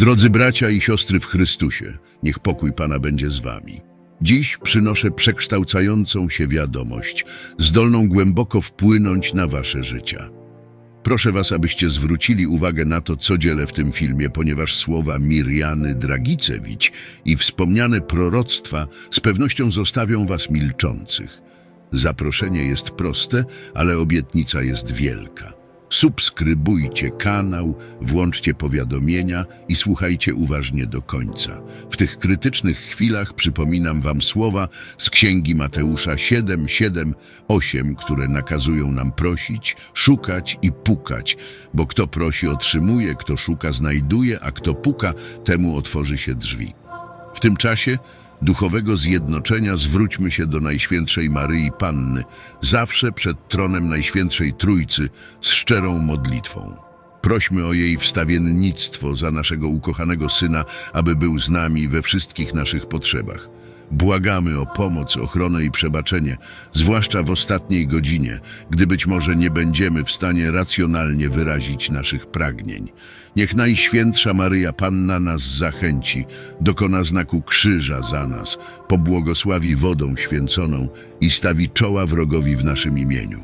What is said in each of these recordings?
Drodzy bracia i siostry w Chrystusie, niech pokój Pana będzie z wami. Dziś przynoszę przekształcającą się wiadomość, zdolną głęboko wpłynąć na wasze życia. Proszę was, abyście zwrócili uwagę na to, co dzielę w tym filmie, ponieważ słowa Mirjany Dragicewicz i wspomniane proroctwa z pewnością zostawią was milczących. Zaproszenie jest proste, ale obietnica jest wielka. Subskrybujcie kanał, włączcie powiadomienia i słuchajcie uważnie do końca. W tych krytycznych chwilach przypominam wam słowa z Księgi Mateusza 7, 7, 8, które nakazują nam prosić, szukać i pukać, bo kto prosi otrzymuje, kto szuka znajduje, a kto puka, temu otworzy się drzwi. W tym czasie duchowego zjednoczenia zwróćmy się do Najświętszej Maryi Panny, zawsze przed tronem Najświętszej Trójcy z szczerą modlitwą. Prośmy o jej wstawiennictwo za naszego ukochanego Syna, aby był z nami we wszystkich naszych potrzebach. Błagamy o pomoc, ochronę i przebaczenie, zwłaszcza w ostatniej godzinie, gdy być może nie będziemy w stanie racjonalnie wyrazić naszych pragnień. Niech Najświętsza Maryja Panna nas zachęci, dokona znaku krzyża za nas, pobłogosławi wodą święconą i stawi czoła wrogowi w naszym imieniu.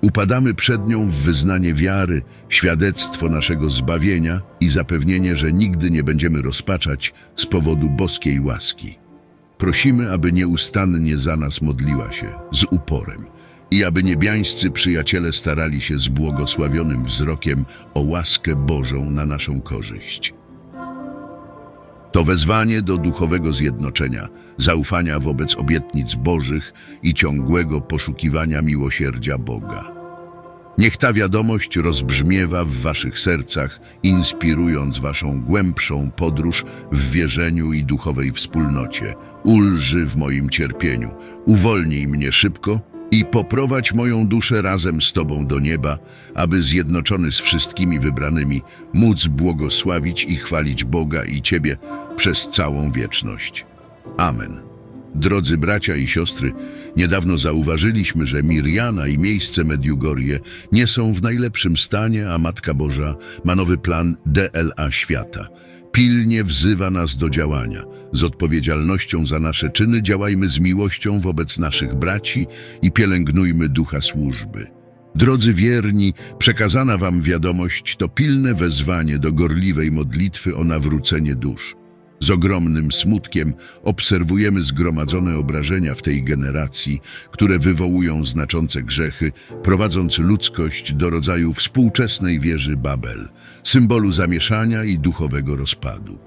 Upadamy przed nią w wyznanie wiary, świadectwo naszego zbawienia i zapewnienie, że nigdy nie będziemy rozpaczać z powodu boskiej łaski. Prosimy, aby nieustannie za nas modliła się, z uporem, i aby niebiańscy przyjaciele starali się z błogosławionym wzrokiem o łaskę Bożą na naszą korzyść. To wezwanie do duchowego zjednoczenia, zaufania wobec obietnic Bożych i ciągłego poszukiwania miłosierdzia Boga. Niech ta wiadomość rozbrzmiewa w waszych sercach, inspirując waszą głębszą podróż w wierzeniu i duchowej wspólnocie. Ulży w moim cierpieniu, uwolnij mnie szybko i poprowadź moją duszę razem z Tobą do nieba, aby zjednoczony z wszystkimi wybranymi móc błogosławić i chwalić Boga i Ciebie przez całą wieczność. Amen. Drodzy bracia i siostry, niedawno zauważyliśmy, że Mirjana i miejsce Mediugorje nie są w najlepszym stanie, a Matka Boża ma nowy plan DLA świata. Pilnie wzywa nas do działania. Z odpowiedzialnością za nasze czyny działajmy z miłością wobec naszych braci i pielęgnujmy ducha służby. Drodzy wierni, przekazana wam wiadomość to pilne wezwanie do gorliwej modlitwy o nawrócenie dusz. Z ogromnym smutkiem obserwujemy zgromadzone obrażenia w tej generacji, które wywołują znaczące grzechy, prowadząc ludzkość do rodzaju współczesnej wieży Babel, symbolu zamieszania i duchowego rozpadu.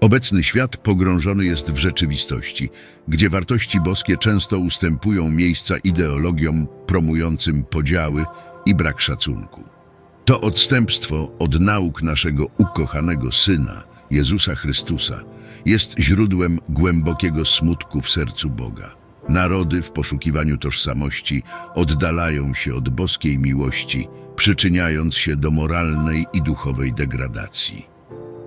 Obecny świat pogrążony jest w rzeczywistości, gdzie wartości boskie często ustępują miejsca ideologiom promującym podziały i brak szacunku. To odstępstwo od nauk naszego ukochanego Syna, Jezusa Chrystusa, jest źródłem głębokiego smutku w sercu Boga. Narody w poszukiwaniu tożsamości oddalają się od boskiej miłości, przyczyniając się do moralnej i duchowej degradacji.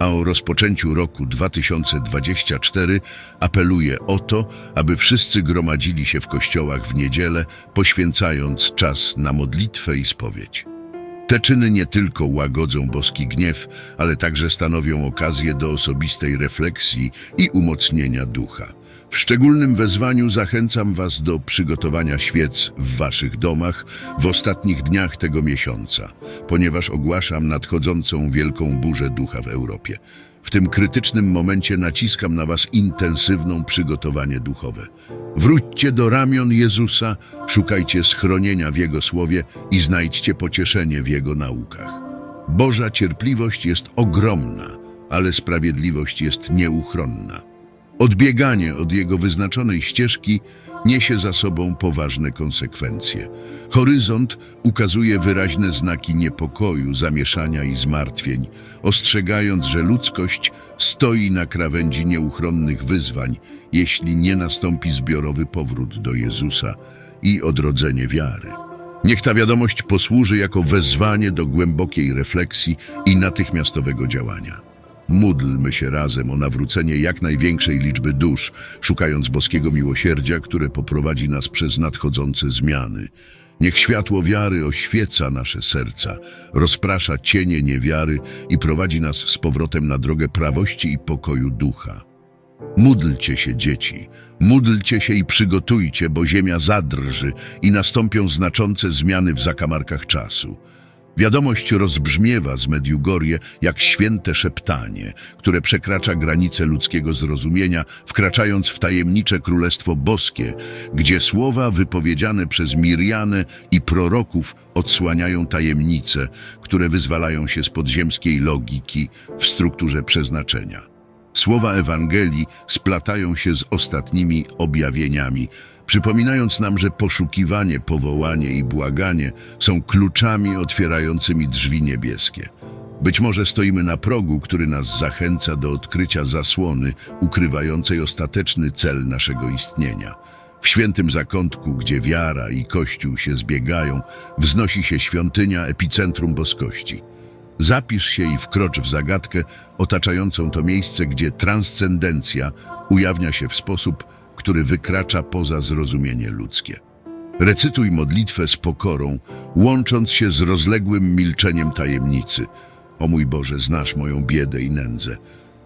A o rozpoczęciu roku 2024 apeluję o to, aby wszyscy gromadzili się w kościołach w niedzielę, poświęcając czas na modlitwę i spowiedź. Te czyny nie tylko łagodzą boski gniew, ale także stanowią okazję do osobistej refleksji i umocnienia ducha. W szczególnym wezwaniu zachęcam Was do przygotowania świec w Waszych domach w ostatnich dniach tego miesiąca, ponieważ ogłaszam nadchodzącą wielką burzę ducha w Europie. W tym krytycznym momencie naciskam na Was intensywną przygotowanie duchowe. Wróćcie do ramion Jezusa, szukajcie schronienia w Jego słowie i znajdźcie pocieszenie w Jego naukach. Boża cierpliwość jest ogromna, ale sprawiedliwość jest nieuchronna. Odbieganie od Jego wyznaczonej ścieżki niesie za sobą poważne konsekwencje. Horyzont ukazuje wyraźne znaki niepokoju, zamieszania i zmartwień, ostrzegając, że ludzkość stoi na krawędzi nieuchronnych wyzwań, jeśli nie nastąpi zbiorowy powrót do Jezusa i odrodzenie wiary. Niech ta wiadomość posłuży jako wezwanie do głębokiej refleksji i natychmiastowego działania. Módlmy się razem o nawrócenie jak największej liczby dusz, szukając boskiego miłosierdzia, które poprowadzi nas przez nadchodzące zmiany. Niech światło wiary oświeca nasze serca, rozprasza cienie niewiary i prowadzi nas z powrotem na drogę prawości i pokoju ducha. Módlcie się, dzieci, módlcie się i przygotujcie, bo ziemia zadrży i nastąpią znaczące zmiany w zakamarkach czasu. Wiadomość rozbrzmiewa z Mediugorje jak święte szeptanie, które przekracza granice ludzkiego zrozumienia, wkraczając w tajemnicze Królestwo Boskie, gdzie słowa wypowiedziane przez Mirjanę i proroków odsłaniają tajemnice, które wyzwalają się z podziemskiej logiki w strukturze przeznaczenia. Słowa Ewangelii splatają się z ostatnimi objawieniami, przypominając nam, że poszukiwanie, powołanie i błaganie są kluczami otwierającymi drzwi niebieskie. Być może stoimy na progu, który nas zachęca do odkrycia zasłony ukrywającej ostateczny cel naszego istnienia. W świętym zakątku, gdzie wiara i Kościół się zbiegają, wznosi się świątynia, epicentrum boskości. Zapisz się i wkrocz w zagadkę otaczającą to miejsce, gdzie transcendencja ujawnia się w sposób, który wykracza poza zrozumienie ludzkie. Recytuj modlitwę z pokorą, łącząc się z rozległym milczeniem tajemnicy. O mój Boże, znasz moją biedę i nędzę.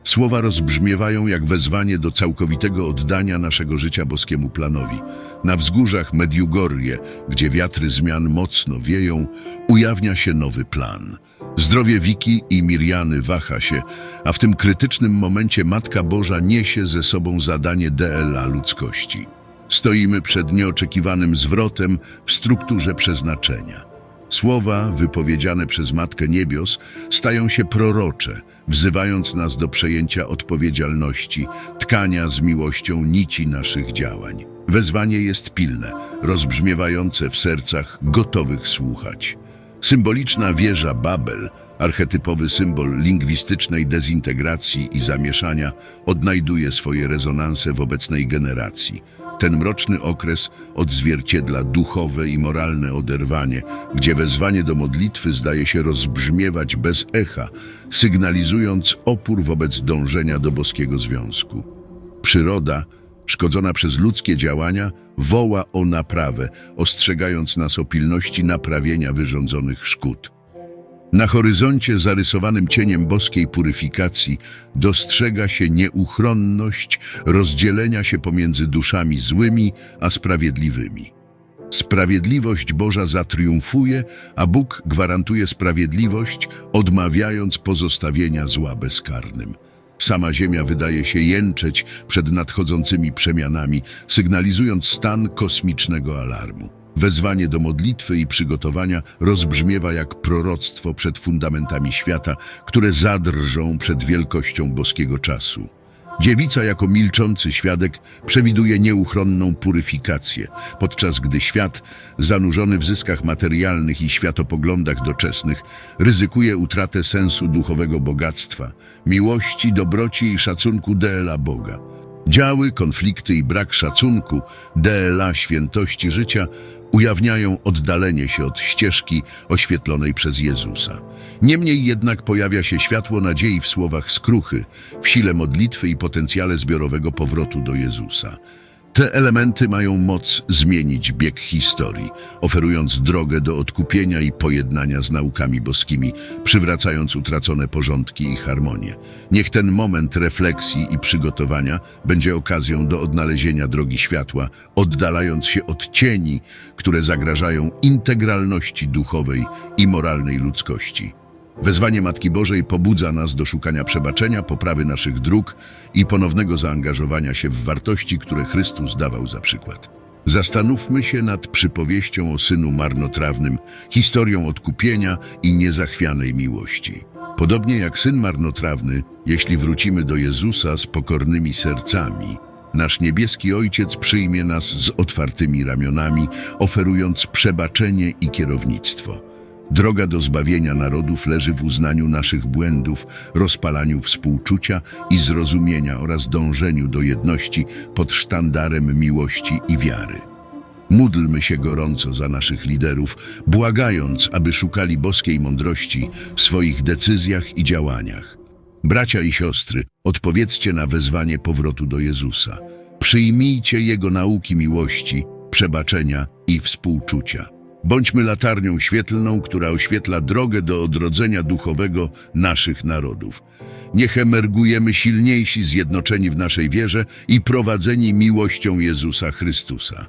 Słowa rozbrzmiewają jak wezwanie do całkowitego oddania naszego życia boskiemu planowi. Na wzgórzach Mediugorje, gdzie wiatry zmian mocno wieją, ujawnia się nowy plan. Zdrowie Wiki i Miriany waha się, a w tym krytycznym momencie Matka Boża niesie ze sobą zadanie DLA ludzkości. Stoimy przed nieoczekiwanym zwrotem w strukturze przeznaczenia. Słowa wypowiedziane przez Matkę Niebios stają się prorocze, wzywając nas do przejęcia odpowiedzialności, tkania z miłością nici naszych działań. Wezwanie jest pilne, rozbrzmiewające w sercach gotowych słuchać. Symboliczna wieża Babel, archetypowy symbol lingwistycznej dezintegracji i zamieszania, odnajduje swoje rezonanse w obecnej generacji. Ten mroczny okres odzwierciedla duchowe i moralne oderwanie, gdzie wezwanie do modlitwy zdaje się rozbrzmiewać bez echa, sygnalizując opór wobec dążenia do boskiego związku. Przyroda, szkodzona przez ludzkie działania, woła o naprawę, ostrzegając nas o pilności naprawienia wyrządzonych szkód. Na horyzoncie zarysowanym cieniem boskiej puryfikacji dostrzega się nieuchronność rozdzielenia się pomiędzy duszami złymi a sprawiedliwymi. Sprawiedliwość Boża zatriumfuje, a Bóg gwarantuje sprawiedliwość, odmawiając pozostawienia zła bezkarnym. Sama ziemia wydaje się jęczeć przed nadchodzącymi przemianami, sygnalizując stan kosmicznego alarmu. Wezwanie do modlitwy i przygotowania rozbrzmiewa jak proroctwo przed fundamentami świata, które zadrżą przed wielkością boskiego czasu. Dziewica jako milczący świadek przewiduje nieuchronną puryfikację, podczas gdy świat, zanurzony w zyskach materialnych i światopoglądach doczesnych, ryzykuje utratę sensu duchowego bogactwa, miłości, dobroci i szacunku dla Boga. Działy, konflikty i brak szacunku, DLA świętości życia ujawniają oddalenie się od ścieżki oświetlonej przez Jezusa. Niemniej jednak pojawia się światło nadziei w słowach skruchy, w sile modlitwy i potencjale zbiorowego powrotu do Jezusa. Te elementy mają moc zmienić bieg historii, oferując drogę do odkupienia i pojednania z naukami boskimi, przywracając utracone porządki i harmonię. Niech ten moment refleksji i przygotowania będzie okazją do odnalezienia drogi światła, oddalając się od cieni, które zagrażają integralności duchowej i moralnej ludzkości. Wezwanie Matki Bożej pobudza nas do szukania przebaczenia, poprawy naszych dróg i ponownego zaangażowania się w wartości, które Chrystus dawał za przykład. Zastanówmy się nad przypowieścią o synu marnotrawnym, historią odkupienia i niezachwianej miłości. Podobnie jak syn marnotrawny, jeśli wrócimy do Jezusa z pokornymi sercami, nasz niebieski Ojciec przyjmie nas z otwartymi ramionami, oferując przebaczenie i kierownictwo. Droga do zbawienia narodów leży w uznaniu naszych błędów, rozpalaniu współczucia i zrozumienia oraz dążeniu do jedności pod sztandarem miłości i wiary. Módlmy się gorąco za naszych liderów, błagając, aby szukali boskiej mądrości w swoich decyzjach i działaniach. Bracia i siostry, odpowiedzcie na wezwanie powrotu do Jezusa. Przyjmijcie Jego nauki miłości, przebaczenia i współczucia. Bądźmy latarnią świetlną, która oświetla drogę do odrodzenia duchowego naszych narodów. Niech emergujemy silniejsi, zjednoczeni w naszej wierze i prowadzeni miłością Jezusa Chrystusa.